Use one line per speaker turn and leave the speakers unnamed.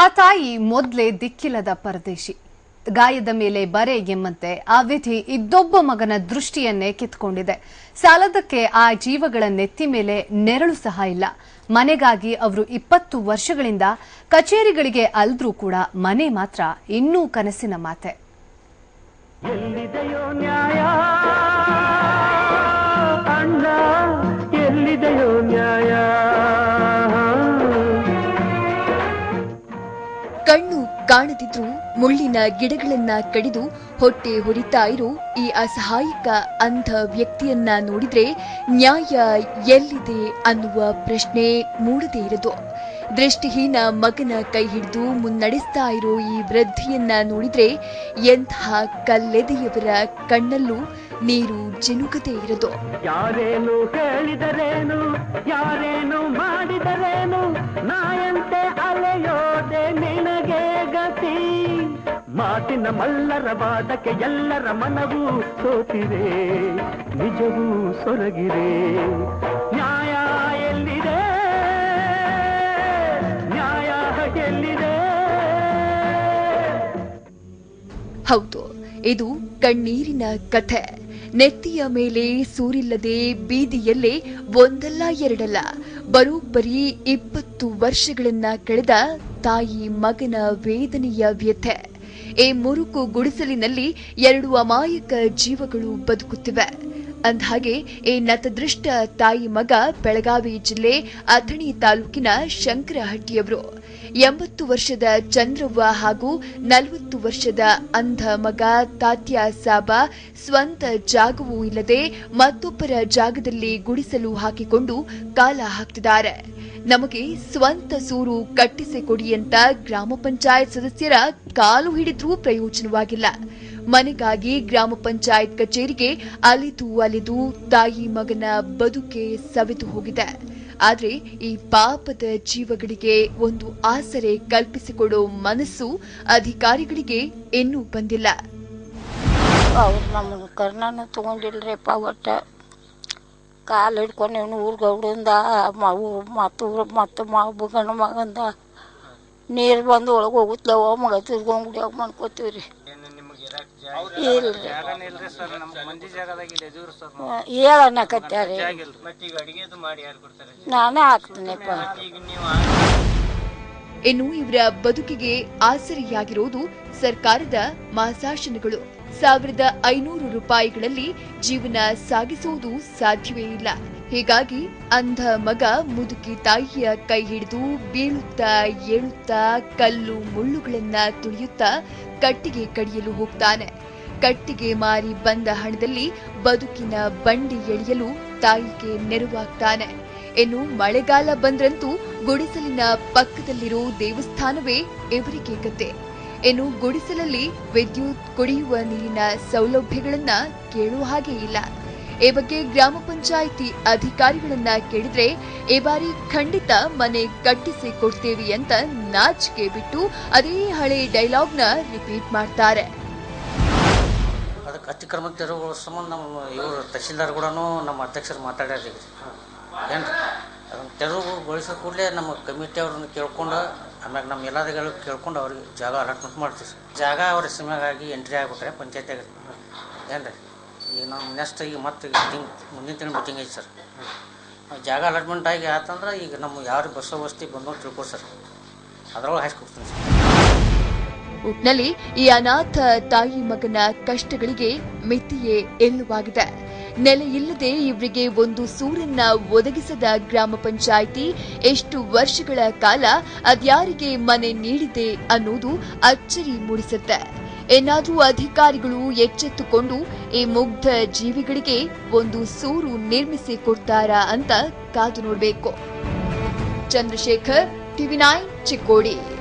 ಆ ತಾಯಿ ಮೊದಲೇ ದಿಕ್ಕಿಲ್ಲದ ಪರದೇಶಿ. ಗಾಯದ ಮೇಲೆ ಬರೆ ಎಂಬಂತೆ ಆ ವಿಧಿ ಇದ್ದೊಬ್ಬ ಮಗನ ದೃಷ್ಟಿಯನ್ನೇ ಕಿತ್ಕೊಂಡಿದೆ. ಸಾಲದಕ್ಕೆ ಆ ಜೀವಗಳ ನೆತ್ತಿ ಮೇಲೆ ನೆರಳು ಸಹ ಇಲ್ಲ. ಮನೆಗಾಗಿ ಅವರು ಇಪ್ಪತ್ತು ವರ್ಷಗಳಿಂದ ಕಚೇರಿಗಳಿಗೆ ಅಲ್ದ್ರೂ ಕೂಡ ಮನೆ ಮಾತ್ರ ಇನ್ನೂ ಕನಸಿನ ಮಾತೆ.
ನ್ಯಾಯ?
ಕಾಣದಿದ್ರು ಮುಳ್ಳಿನ ಗಿಡಗಳನ್ನ ಕಡಿದು ಹೊಟ್ಟೆ ಹೊರಿತಾ ಇರೋ ಈ ಅಸಹಾಯಕ ಅಂಧ ವ್ಯಕ್ತಿಯನ್ನ ನೋಡಿದ್ರೆ ನ್ಯಾಯ ಎಲ್ಲಿದೆ ಅನ್ನುವ ಪ್ರಶ್ನೆ ಮೂಡದೇ ಇರದು. ದೃಷ್ಟಿಹೀನ ಮಗನ ಕೈ ಹಿಡಿದು ಮುನ್ನಡೆಸ್ತಾ ಇರೋ ಈ ವೃದ್ಧಿಯನ್ನ ನೋಡಿದ್ರೆ ಎಂತಹ ಕಲ್ಲೆದೆಯವರ ಕಣ್ಣಲ್ಲೂ ನೀರು ಜಿನುಗದೇ ಇರದು.
ಯಾರೇನು ಹೇಳಿದರೇನು, ಯಾರೇನು ಮಾಡಿದರೇನು, ನಾಯಂತೆ ಮಾತಿನ ಮಲ್ಲರ ವಾದಕ್ಕೆ ಎಲ್ಲರ ಮನವು ಸೋತಿದೆ, ನಿಜವೂ ಸೊರಗಿರೆ ನ್ಯಾಯ ಎಲ್ಲಿದೆ? ನ್ಯಾಯ ಎಲ್ಲಿದೆ?
ಹೌದು, ಇದು ಕಣ್ಣೀರಿನ ಕಥೆ. ನೆತ್ತಿಯ ಮೇಲೆ ಸೂರಿಲ್ಲದೆ ಬೀದಿಯಲ್ಲೇ ಒಂದಲ್ಲ ಎರಡಲ್ಲ, ಬರೋಬ್ಬರಿ ಇಪ್ಪತ್ತು ವರ್ಷಗಳನ್ನ ಕಳೆದ ತಾಯಿ ಮಗನ ವೇದನೆಯ ವ್ಯಥೆ. ಈ ಮುರುಕು ಗುಡಿಸಲಿನಲ್ಲಿ ಎರಡು ಅಮಾಯಕ ಜೀವಗಳು ಬದುಕುತ್ತಿವೆ. ಅಂದಹಾಗೆ, ಈ ನತದೃಷ್ಟ ತಾಯಿ ಮಗ ಬೆಳಗಾವಿ ಜಿಲ್ಲೆ ಅಥಣಿ ತಾಲೂಕಿನ ಶಂಕರಹಟ್ಟಿಯವರು. ಎಂಬತ್ತು ವರ್ಷದ ಚಂದ್ರವ್ವ ಹಾಗೂ ನಲವತ್ತು ವರ್ಷದ ಅಂಧ ಮಗ ತಾತ್ಯ ಸಾಬ ಸ್ವಂತ ಜಾಗವೂ ಇಲ್ಲದೆ ಮತ್ತೊಬ್ಬರ ಜಾಗದಲ್ಲಿ ಗುಡಿಸಲು ಹಾಕಿಕೊಂಡು ಕಾಲ ಹಾಕ್ತಿದ್ದಾರೆ. ನಮಗೆ ಸ್ವಂತ ಸೂರು ಕಟ್ಟಿಸಿಕೊಡಿ ಅಂತ ಗ್ರಾಮ ಪಂಚಾಯತ್ ಸದಸ್ಯರ ಕಾಲು ಹಿಡಿದ್ರೂ ಪ್ರಯೋಜನವಾಗಿಲ್ಲ. ಮನೆಗಾಗಿ ಗ್ರಾಮ ಪಂಚಾಯತ್ ಕಚೇರಿಗೆ ಅಲಿದು ಅಲಿದು ತಾಯಿ ಮಗನ ಬದುಕೆ ಸವೆದು ಹೋಗಿದೆ. ಆದ್ರೆ ಈ ಪಾಪದ ಜೀವಗಳಿಗೆ ಒಂದು ಆಸರೆ ಕಲ್ಪಿಸಿಕೊಡೋ ಮನಸ್ಸು ಅಧಿಕಾರಿಗಳಿಗೆ ಇನ್ನೂ ಬಂದಿಲ್ಲ.
ಅವ್ರು ನಮ್ಮನ್ನು ಕರ್ಣನ ತಗೊಂಡಿಲ್ರಿ ಒಟ್ಟು ಕಾಲು ಹಿಡ್ಕೊಂಡು ಇವನು ಊರ್ಗೌಡಿಂದ ಮಗು ಮತ್ತು ಮತ್ತು ಮಗು ಗಂಡು ಮಗಂದ ನೀರು ಬಂದು ಒಳಗೆ ಹೋಗುತ್ತವ ಮಗ ತಿರ್ಗೊಂಡು ಕುಡಿಯೋಕೆ ಮಾಡ್ಕೋತೀವಿ ರೀ ಹೇಳನ್ನಕತ್ಯಾರಿ ನಾನೇ ಹಾಕ್ತೀನಿಪ್ಪ.
ಇನ್ನು ಇವರ ಬದುಕಿಗೆ ಆಸರೆಯಾಗಿರೋದು ಸರ್ಕಾರದ ಮಾಸಾಶನಗಳು. ಸಾವಿರದ ಐನೂರು ರೂಪಾಯಿಗಳಲ್ಲಿ ಜೀವನ ಸಾಗಿಸುವುದು ಸಾಧ್ಯವೇ ಇಲ್ಲ. ಹೀಗಾಗಿ ಅಂಧ ಮಗ ಮುದುಕಿ ತಾಯಿಯ ಕೈ ಹಿಡಿದು ಬೀಳುತ್ತಾ ಏಳುತ್ತಾ ಕಲ್ಲು ಮುಳ್ಳುಗಳನ್ನ ತುಳಿಯುತ್ತಾ ಕಟ್ಟಿಗೆ ಕಡಿಯಲು ಹೋಗ್ತಾನೆ. ಕಟ್ಟಿಗೆ ಮಾರಿ ಬಂದ ಹಣದಲ್ಲಿ ಬದುಕಿನ ಬಂಡಿ ಎಳೆಯಲು ತಾಯಿಗೆ ನೆರವಾಗ್ತಾನೆ. ಇನ್ನು ಮಳೆಗಾಲ ಬಂದ್ರಂತೂ ಗುಡಿಸಲಿನ ಪಕ್ಕದಲ್ಲಿರೋ ದೇವಸ್ಥಾನವೇ ಇವರಿಗೆ ಕತೆ ಇನ್ನು ಗುಡಿಸಲಲ್ಲಿ ವಿದ್ಯುತ್, ಕುಡಿಯುವ ನೀರಿನ ಸೌಲಭ್ಯಗಳನ್ನ ಕೇಳುವ ಹಾಗೆ ಇಲ್ಲ. ಈ ಬಗ್ಗೆ ಗ್ರಾಮ ಪಂಚಾಯಿತಿ ಅಧಿಕಾರಿಗಳನ್ನ ಕೇಳಿದ್ರೆ ಈ ಬಾರಿ ಖಂಡಿತ ಮನೆ ಕಟ್ಟಿಸಿ ಕೊಡ್ತೇವೆ ಅಂತ ನಾಚಿಕೆ ಬಿಟ್ಟು ಅದೇ ಹಳೆ ಡೈಲಾಗ್ನ ರಿಪೀಟ್ ಮಾಡ್ತಾರೆ.
ಅದಕ್ಕೆ ಅತಿಕ್ರಮ ತೆರವುಗಳ ಸಂಬಂಧ ನಮ್ಮ ಇವರು ತಹಶೀಲ್ದಾರ್ ಕೂಡ ನಮ್ಮ ಅಧ್ಯಕ್ಷರು ಮಾತಾಡ್ಯಾರ ಏನು ಅದನ್ನು ತೆರವುಗೊಳಿಸಿದ ಕೂಡಲೇ ನಮ್ಮ ಕಮಿಟಿ ಅವ್ರನ್ನ ಕೇಳ್ಕೊಂಡು ಆಮೇಲೆ ನಮ್ಮ ಎಲ್ಲಾದಿಗಳು ಕೇಳ್ಕೊಂಡು ಅವ್ರಿಗೆ ಜಾಗ ಅಲಾಟ್ಮೆಂಟ್ ಮಾಡ್ತೀವಿ ಸರ್. ಜಾಗ ಅವ್ರ ಹೆಸರಿನಾಗಾಗಿ ಎಂಟ್ರಿ ಆಗ್ಬಿಟ್ರೆ ಪಂಚಾಯತಿಯಾಗ ಏನು ರೀ ಈಗ ನಾವು ನೆಕ್ಸ್ಟ್ ಈಗ ಮತ್ತೆ ತಿಂಗ್ ಮುಂದಿನ ತಿಂಗಳು ಮೀಟಿಂಗ್ ಐತಿ ಸರ್. ಜಾಗ ಅಲಾಟ್ಮೆಂಟ್ ಆಗಿ ಆತಂದ್ರೆ ಈಗ ನಮ್ಮ ಯಾರು ಬಸ್ಸೋ ವಸ್ತಿ ಬಂದು ತಿಳ್ಕೊಡಿ ಸರ್. ಅದ್ರೊಳಗೆ ಹಾಯ್ಸ್ಕೊಡ್ತೀನಿ ಸರ್.
ಒಟ್ನಲ್ಲಿ ಈ ಅನಾಥ ತಾಯಿ ಮಗನ ಕಷ್ಟಗಳಿಗೆ ಮಿತಿಯೇ ಎಲ್ಲವಾಗಿದೆ ನೆಲೆಯಿಲ್ಲದೆ ಇವರಿಗೆ ಒಂದು ಸೂರನ್ನ ಒದಗಿಸದ ಗ್ರಾಮ ಪಂಚಾಯಿತಿ ಎಷ್ಟು ವರ್ಷಗಳ ಕಾಲ ಅದ್ಯಾರಿಗೆ ಮನೆ ನೀಡಿದೆ ಅನ್ನೋದು ಅಚ್ಚರಿ ಮೂಡಿಸುತ್ತೆ. ಏನಾದರೂ ಅಧಿಕಾರಿಗಳು ಎಚ್ಚೆತ್ತುಕೊಂಡು ಈ ಮುಗ್ಧ ಜೀವಿಗಳಿಗೆ ಒಂದು ಸೂರು ನಿರ್ಮಿಸಿ ಕೊಡ್ತಾರಾ ಅಂತ ಕಾದು ನೋಡಬೇಕು. Chandrashekar, TV nine Chikkodi.